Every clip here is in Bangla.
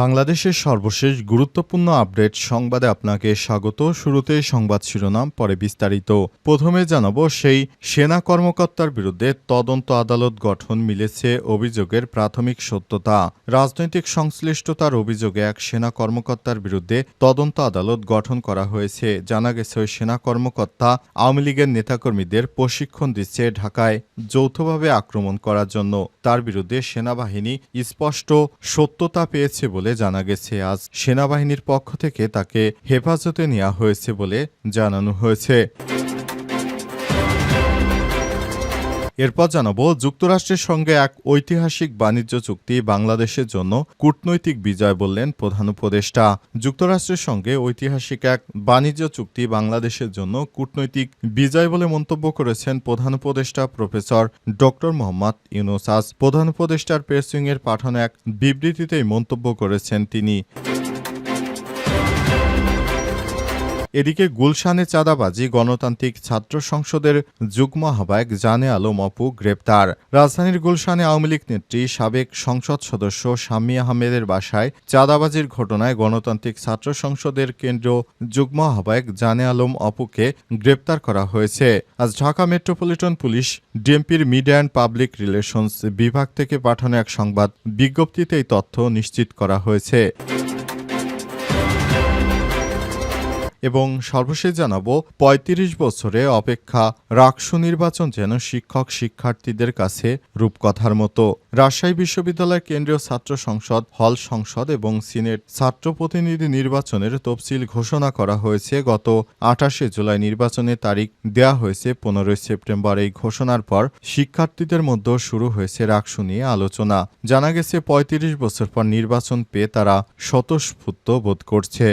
বাংলাদেশের সর্বশেষ গুরুত্বপূর্ণ আপডেট সংবাদে আপনাকে স্বাগত। শুরুতেই সংবাদ শিরোনাম, পরে বিস্তারিত। প্রথমে জানাব, সেই সেনা কর্মকর্তার বিরুদ্ধে তদন্ত আদালত গঠন মিলেছে অভিযোগের প্রাথমিক সত্যতা। রাজনৈতিক সংশ্লিষ্টতার অভিযোগে এক সেনা কর্মকর্তার বিরুদ্ধে তদন্ত আদালত গঠন করা হয়েছে। জানা গেছে, ওই সেনা কর্মকর্তা আওয়ামী লীগের নেতাকর্মীদের প্রশিক্ষণ দিচ্ছে ঢাকায় যৌথভাবে আক্রমণ করার জন্য। তার বিরুদ্ধে সেনাবাহিনী স্পষ্ট সত্যতা পেয়েছে বলে জানা গেছে আজ সেনাবাহিনীর পক্ষ থেকে তাকে হেফাজতে নেওয়া হয়েছে বলে জানানো হয়েছে। এরপর জানাব, যুক্তরাষ্ট্রের সঙ্গে এক ঐতিহাসিক বাণিজ্য চুক্তি বাংলাদেশের জন্য কূটনৈতিক বিজয় বললেন প্রধান উপদেষ্টা। যুক্তরাষ্ট্রের সঙ্গে ঐতিহাসিক এক বাণিজ্য চুক্তি বাংলাদেশের জন্য কূটনৈতিক বিজয় বলে মন্তব্য করেছেন প্রধান উপদেষ্টা প্রফেসর ডক্টর মোহাম্মদ ইউনুস। আজ প্রধান উপদেষ্টার প্রেসিংয়ের পাঠানো এক বিবৃতিতেই মন্তব্য করেছেন তিনি। এদিকে গুলশানে চাঁদাবাজি, গণতান্ত্রিক ছাত্র সংসদের যুগ্ম আহ্বায়ক জানে আলম অপু গ্রেপ্তার। রাজধানীর গুলশানে আওয়ামী লীগ নেত্রী, সাবেক সংসদ সদস্য শাম্মী আহমেদের বাসায় চাঁদাবাজির ঘটনায় গণতান্ত্রিক ছাত্র সংসদের কেন্দ্রীয় যুগ্ম আহ্বায়ক জানে আলম অপুকে গ্রেপ্তার করা হয়েছে। আজ ঢাকা মেট্রোপলিটন পুলিশ, ডিএমপির মিডিয়া অ্যান্ড পাবলিক রিলেশনস বিভাগ থেকে পাঠানো এক সংবাদ বিজ্ঞপ্তিতে এই তথ্য নিশ্চিত করা হয়েছে। এবং সর্বশেষ জানাব ৩৫ বছরে অপেক্ষা রাকসু নির্বাচন যেন শিক্ষক শিক্ষার্থীদের কাছে রূপকথার মতো। রাজশাহী বিশ্ববিদ্যালয়ের কেন্দ্রীয় ছাত্র সংসদ, হল সংসদ এবং সিনেট ছাত্র প্রতিনিধি নির্বাচনের তফসিল ঘোষণা করা হয়েছে। গত আঠাশে জুলাই নির্বাচনের তারিখ দেয়া হয়েছে, পনেরোই সেপ্টেম্বর। এই ঘোষণার পর শিক্ষার্থীদের মধ্যে শুরু হয়েছে রাকসু নিয়ে আলোচনা। জানা গেছে ৩৫ বছর পর নির্বাচন পেয়ে তারা স্বতঃস্ফূর্ত বোধ করছে।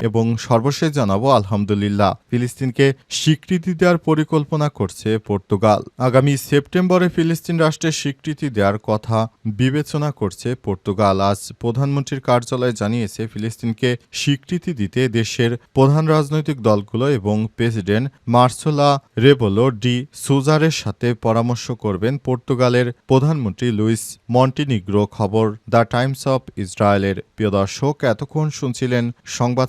এবং সর্বশেষ জানাব, আলহামদুলিল্লাহ, ফিলিস্তিনকে স্বীকৃতি দেওয়ার পরিকল্পনা করছে পর্তুগাল। আগামী সেপ্টেম্বরে ফিলিস্তিন রাষ্ট্রের স্বীকৃতি দেওয়ার কথা বিবেচনা করছে পর্তুগাল। আজ প্রধানমন্ত্রীর কার্যালয় জানিয়েছে, ফিলিস্তিনকে স্বীকৃতি দিতে দেশের প্রধান রাজনৈতিক দলগুলো এবং প্রেসিডেন্ট মার্সোলা রেবোলো ডি সুজারের সাথে পরামর্শ করবেন পর্তুগালের প্রধানমন্ত্রী লুইস মন্টিনিগ্রো। খবর দ্য টাইমস অফ ইসরায়েলের। প্রিয় দর্শক, এতক্ষণ শুনছিলেন সংবাদ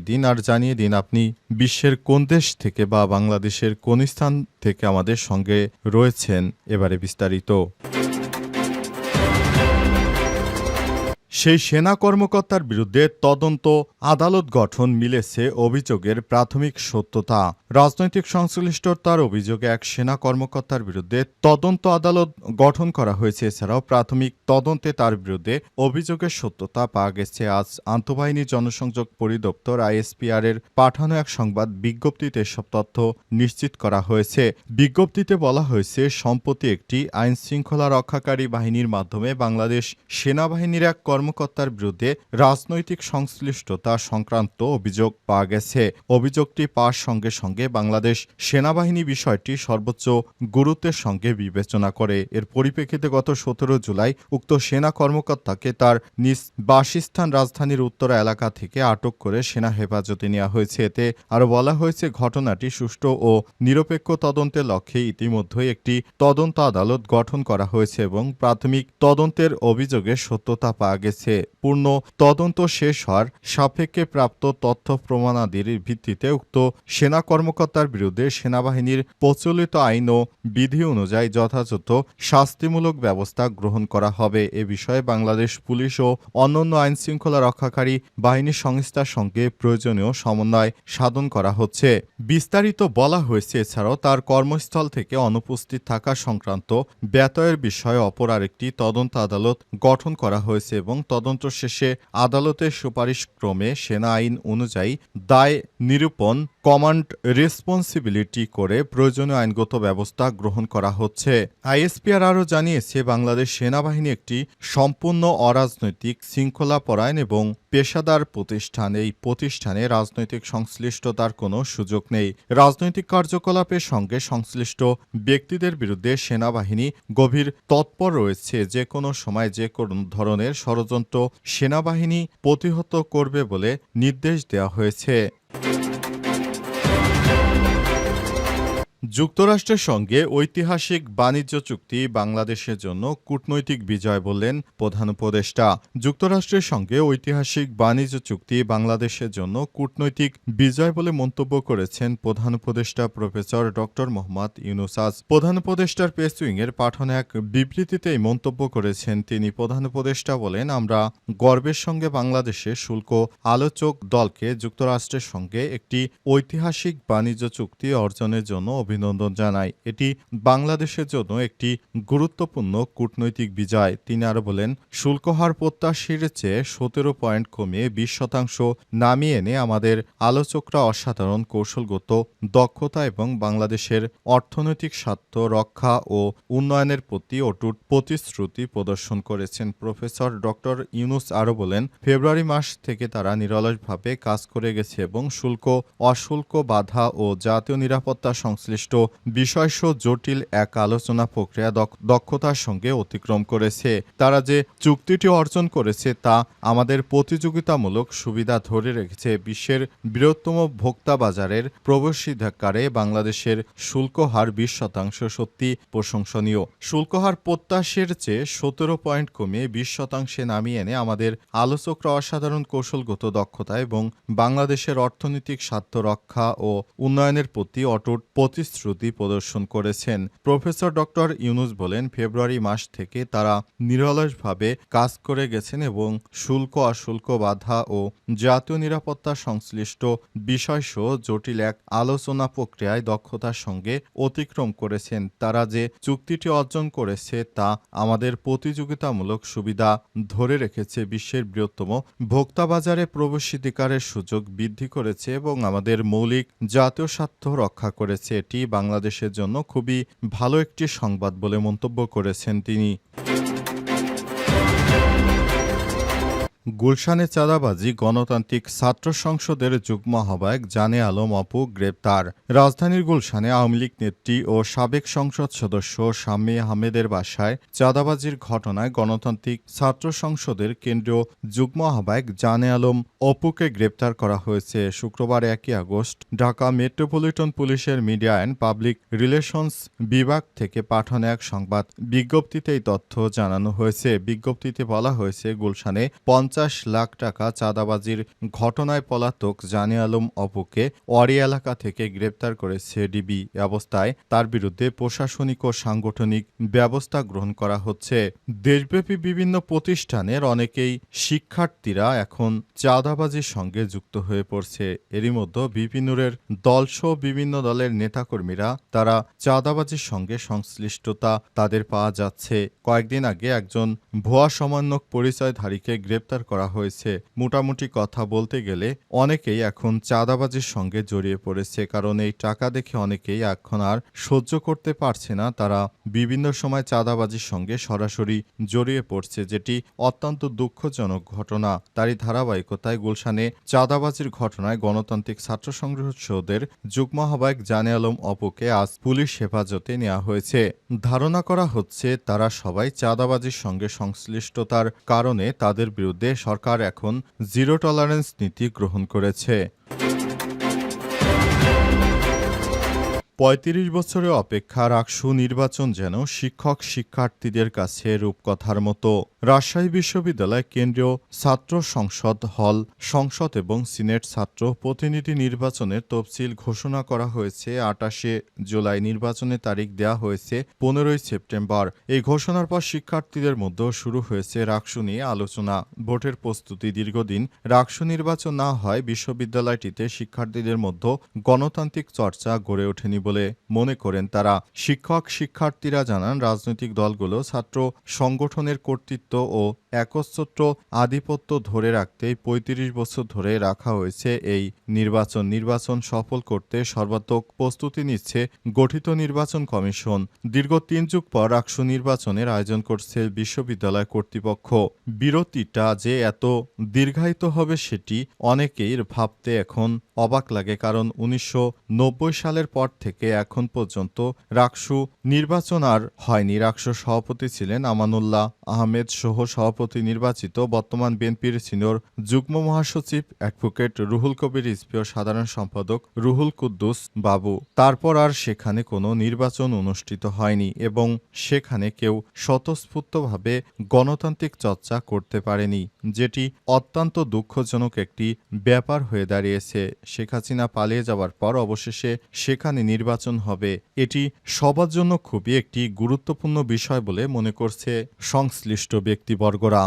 দিন, আর জানিয়ে দিন, আপনি বিশ্বের কোন দেশ থেকে বা বাংলাদেশের কোন স্থান থেকে আমাদের সঙ্গে রয়েছেন, এবারে বিস্তারিত। সেই সেনা কর্মকর্তার বিরুদ্ধে তদন্ত, আদালত গঠন মিলেছে অভিযোগের প্রাথমিক সত্যতা। রাজনৈতিক সংশ্লিষ্টতার অভিযোগে এক সেনা কর্মকর্তার বিরুদ্ধে তদন্ত, আদালত গঠন করা হয়েছে। এছাড়াও প্রাথমিক তদন্তে তার বিরুদ্ধে অভিযোগের সত্যতা পাওয়া গেছে। আজ আন্তঃবাহিনী জনসংযোগ পরিদপ্তর আইএসপিআর এর পাঠানো এক সংবাদ বিজ্ঞপ্তিতে এসব তথ্য নিশ্চিত করা হয়েছে। বিজ্ঞপ্তিতে বলা হয়েছে, সম্প্রতি একটি আইন শৃঙ্খলা রক্ষাকারী বাহিনীর মাধ্যমে বাংলাদেশ সেনাবাহিনীর এক কর্মকর্তার বিরুদ্ধে রাজনৈতিক সংশ্লিষ্টতা সংক্রান্ত অভিযোগ পাওয়া গেছে। অভিযোগটি পাওয়ার সঙ্গে সঙ্গে বাংলাদেশ সেনাবাহিনী বিষয়টি সর্বোচ্চ গুরুত্বের সঙ্গে বিবেচনা করে। এর পরিপ্রেক্ষিতে গত সতেরো জুলাই উক্ত সেনা কর্মকর্তাকে তার নিজ বাসস্থান রাজধানীর উত্তরা এলাকা থেকে আটক করে সেনা হেফাজতে নেওয়া হয়েছে। এতে আরও বলা হয়েছে, ঘটনাটি সুষ্ঠু ও নিরপেক্ষ তদন্তের লক্ষ্যে ইতিমধ্যেই একটি তদন্ত আদালত গঠন করা হয়েছে এবং প্রাথমিক তদন্তের অভিযোগের সত্যতা পাওয়া গেছে। পূর্ণ তদন্ত শেষ হওয়ার সাপেক্ষে প্রাপ্ত তথ্য প্রমাণাদির ভিত্তিতে উক্ত সেনা কর্মকর্তার বিরুদ্ধে সেনাবাহিনীর প্রচলিত আইন ও বিধি অনুযায়ী যথাযথ শাস্তিমূলক ব্যবস্থা গ্রহণ করা হবে। এ বিষয়ে বাংলাদেশ পুলিশ ও অন্যান্য আইন শৃঙ্খলা রক্ষাকারী বাহিনী সংস্থার সঙ্গে প্রয়োজনীয় সমন্বয় সাধন করা হচ্ছে। বিস্তারিত বলা হয়েছে এছাড়াও তার কর্মস্থল থেকে অনুপস্থিত থাকা সংক্রান্ত ব্যতয়ের বিষয়ে অপর আরেকটি তদন্ত আদালত গঠন করা হয়েছে এবং তদন্ত শেষে আদালতের সুপারিশ ক্রমে সেনা আইন অনুযায়ী দায় নিরূপণ কমান্ড রেসপন্সিবিলিটি করে প্রয়োজনীয় আইনগত ব্যবস্থা গ্রহণ করা হচ্ছে। আইএসপিআর আরও জানিয়েছে, বাংলাদেশ সেনাবাহিনী একটি সম্পূর্ণ অরাজনৈতিক শৃঙ্খলাপরায়ণ এবং পেশাদার প্রতিষ্ঠান। এই প্রতিষ্ঠানে রাজনৈতিক সংশ্লিষ্টতার কোনো সুযোগ নেই। রাজনৈতিক কার্যকলাপের সঙ্গে সংশ্লিষ্ট ব্যক্তিদের বিরুদ্ধে সেনাবাহিনী গভীর তৎপর রয়েছে। যে কোনো সময় যে কোনো ধরনের ষড়যন্ত্র সেনাবাহিনী প্রতিহত করবে বলে নির্দেশ দেওয়া হয়েছে। যুক্তরাষ্ট্রের সঙ্গে ঐতিহাসিক বাণিজ্য চুক্তি বাংলাদেশের জন্য কূটনৈতিক বিজয় বললেন প্রধান উপদেষ্টা। যুক্তরাষ্ট্রের সঙ্গে ঐতিহাসিক বাণিজ্য চুক্তি বাংলাদেশের জন্য কূটনৈতিক বিজয় বলে মন্তব্য করেছেন প্রধান উপদেষ্টা প্রফেসর ডক্টর মোহাম্মদ ইউনুসাজ প্রধান উপদেষ্টার পেসুইংয়ের পাঠানো এক বিবৃতিতে এই মন্তব্য করেছেন তিনি। প্রধান উপদেষ্টা বলেন, আমরা গর্বের সঙ্গে বাংলাদেশের শুল্ক আলোচক দলকে যুক্তরাষ্ট্রের সঙ্গে একটি ঐতিহাসিক বাণিজ্য চুক্তি অর্জনের জন্য অভিনন্দন জানাই। এটি বাংলাদেশের জন্য একটি গুরুত্বপূর্ণ কূটনৈতিক বিজয়। তিনি আরও বলেন, শুল্ক হার প্রত্যাশীর চেয়ে সতেরো পয়েন্ট কমিয়ে বিশ শতাংশ নামিয়ে এনে আমাদের আলোচকরা অসাধারণ কৌশলগত দক্ষতা এবং বাংলাদেশের অর্থনৈতিক স্বার্থ রক্ষা ও উন্নয়নের প্রতি অটুট প্রতিশ্রুতি প্রদর্শন করেছেন। প্রফেসর ডক্টর ইউনুস আরও বলেন, ফেব্রুয়ারি মাস থেকে তারা নিরলসভাবে কাজ করে গেছে এবং শুল্ক, অশুল্ক বাধা ও জাতীয় নিরাপত্তা সংশ্লিষ্ট বিষয়সহ জটিল এক আলোচনা প্রক্রিয়া দক্ষতার সঙ্গে অতিক্রম করেছে। তারা যে চুক্তিটি অর্জন করেছে তা আমাদের প্রতিযোগিতামূলক সুবিধা ধরে রেখেছে। বিশ্বের বৃহত্তম ভোক্তা বাজারের প্রবেশাধিকারে বাংলাদেশের শুল্ক হার বিশ শতাংশ সত্যি প্রশংসনীয়। শুল্ক হার প্রত্যাশের চেয়ে সতেরো পয়েন্ট কমিয়ে বিশ শতাংশে নামিয়ে এনে আমাদের আলোচকরা অসাধারণ কৌশলগত দক্ষতা এবং বাংলাদেশের অর্থনৈতিক স্বার্থ রক্ষা ও উন্নয়নের প্রতি অটুট প্রতিশ্রুতি প্রদর্শন করেছেন। প্রফেসর ডক্টর ইউনুস বলেন, ফেব্রুয়ারি মাস থেকে তারা নিরলসভাবে কাজ করে গেছেন এবং শুল্ক অশুল্ক বাধা ও জাতীয় নিরাপত্তা সংশ্লিষ্ট বিষয়সহ জটিল এক আলোচনা প্রক্রিয়ায় দক্ষতার সঙ্গে অতিক্রম করেছেন। তারা যে চুক্তিটি অর্জন করেছে তা আমাদের প্রতিযোগিতামূলক সুবিধা ধরে রেখেছে। বিশ্বের বৃহত্তম ভোক্তা বাজারে প্রবেশাধিকারের সুযোগ বৃদ্ধি করেছে এবং আমাদের মৌলিক জাতীয় স্বার্থ রক্ষা করেছে। এটি বাংলাদেশের জন্য খুবই ভালো একটি সংবাদ বলে মন্তব্য করেছেন তিনি। গুলশানে চাঁদাবাজি, গণতান্ত্রিক ছাত্র সংসদের যুগ্ম আহ্বায়ক জানে আলম অপু গ্রেপ্তার। রাজধানীর গুলশানে আওয়ামী লীগ নেত্রী ও সাবেক সংসদ সদস্য শাম্মী আহমেদের বাসায় চাঁদাবাজির ঘটনায় গণতান্ত্রিক ছাত্র সংসদের কেন্দ্রীয় যুগ্ম আহ্বায়ক জানে আলম অপুকে গ্রেপ্তার করা হয়েছে। শুক্রবার একই আগস্ট ঢাকা মেট্রোপলিটন পুলিশের মিডিয়া অ্যান্ড পাবলিক রিলেশনস বিভাগ থেকে পাঠানো এক সংবাদ বিজ্ঞপ্তিতে এই তথ্য জানানো হয়েছে। বিজ্ঞপ্তিতে বলা হয়েছে, গুলশানে পঞ্চাশ লাখ টাকা চাঁদাবাজির ঘটনায় পলাতক জানে আলম অপুকে ওয়ারি এলাকা থেকে গ্রেপ্তার করেছে ডিবি অবস্থায় তার বিরুদ্ধে প্রশাসনিক ও সাংগঠনিক ব্যবস্থা গ্রহণ করা হচ্ছে। দেশব্যাপী বিভিন্ন প্রতিষ্ঠানের অনেকেই শিক্ষার্থীরা এখন চাঁদাবাজির সঙ্গে যুক্ত হয়ে পড়ছে। এরই মধ্যে বিপিনুরের দলসহ বিভিন্ন দলের নেতাকর্মীরা তারা চাঁদাবাজির সঙ্গে সংশ্লিষ্টতা তাদের পাওয়া যাচ্ছে। কয়েকদিন আগে একজন ভুয়া সমন্বয়ক পরিচয়ধারীকে গ্রেপ্তার করা হয়েছে। মোটামুটি কথা বলতে গেলে অনেকেই এখন চাঁদাবাজির সঙ্গে জড়িয়ে পড়েছে, কারণ এই টাকা দেখে অনেকেই এখন আর সহ্য করতে পারছে না। তারা বিভিন্ন সময় চাঁদাবাজির সঙ্গে সরাসরি জড়িয়ে পড়ছে, যেটি অত্যন্ত দুঃখজনক ঘটনা। তারই ধারাবাহিকতায় গুলশানে চাঁদাবাজির ঘটনায় গণতান্ত্রিক ছাত্র সংসদের যুগ্ম আহ্বায়ক জানে আলম অপুকে আজ পুলিশ হেফাজতে নেওয়া হয়েছে। ধারণা করা হচ্ছে, তারা সবাই চাঁদাবাজির সঙ্গে সংশ্লিষ্টতার কারণে তাদের বিরুদ্ধে সরকার এখন জিরো টলারেন্স নীতি গ্রহণ করেছে। পঁয়ত্রিশ বছরে অপেক্ষা রাকসু নির্বাচন যেন শিক্ষক শিক্ষার্থীদের কাছে রূপকথার মতো। রাজশাহী বিশ্ববিদ্যালয় কেন্দ্রীয় ছাত্র সংসদ হল, সংসদ এবং সিনেট ছাত্র প্রতিনিধি নির্বাচনের তফসিল ঘোষণা করা হয়েছে। আটাশে জুলাই নির্বাচনের তারিখ দেওয়া হয়েছে, পনেরোই সেপ্টেম্বর। এই ঘোষণার পর শিক্ষার্থীদের মধ্যেও শুরু হয়েছে রাকসু নিয়ে আলোচনা। ভোটের প্রস্তুতি দীর্ঘদিন রাকসু নির্বাচন না হয় বিশ্ববিদ্যালয়টিতে শিক্ষার্থীদের মধ্যে গণতান্ত্রিক চর্চা গড়ে ওঠেনি বলে মনে করেন তারা। শিক্ষক শিক্ষার্থীরা জানান, রাজনৈতিক দলগুলো ছাত্র সংগঠনের কর্তৃত্ব নেতৃত্ব ও একচ্ছত্র আধিপত্য ধরে রাখতে পঁয়ত্রিশ বছর ধরে রাখা হয়েছে এই নির্বাচন। নির্বাচন সফল করতে সর্বাত্মক প্রস্তুতি নিচ্ছে গঠিত নির্বাচন কমিশন। দীর্ঘ তিন যুগ পর আকসু নির্বাচনের আয়োজন করছে বিশ্ববিদ্যালয় কর্তৃপক্ষ। বিরতিটা যে এত দীর্ঘায়িত হবে সেটি অনেকেই ভাবতে এখন অবাক লাগে, কারণ উনিশশো নব্বই সালের পর থেকে এখন পর্যন্ত রাকসু নির্বাচন আর হয়নি। রাকসু সভাপতি ছিলেন আমানুল্লাহ আহমেদ সহ সভাপতি নির্বাচিত বর্তমান বিএনপির সিনিয়র যুগ্ম মহাসচিব অ্যাডভোকেট রুহুল কবির ইসপিও সাধারণ সম্পাদক রুহুল কুদ্দুস বাবু। তারপর আর সেখানে কোনো নির্বাচন অনুষ্ঠিত হয়নি এবং সেখানে কেউ স্বতঃস্ফূর্তভাবে গণতান্ত্রিক চর্চা করতে পারেনি, যেটি অত্যন্ত দুঃখজনক একটি ব্যাপার হয়ে দাঁড়িয়েছে। শেখ হাসিনা পালিয়ে যাওয়ার পর অবশেষে সেখানে নির্বাচন হবে, এটি সবার জন্য খুবই একটি গুরুত্বপূর্ণ বিষয় বলে মনে করছে সংশ্লিষ্ট ব্যক্তিবর্গরা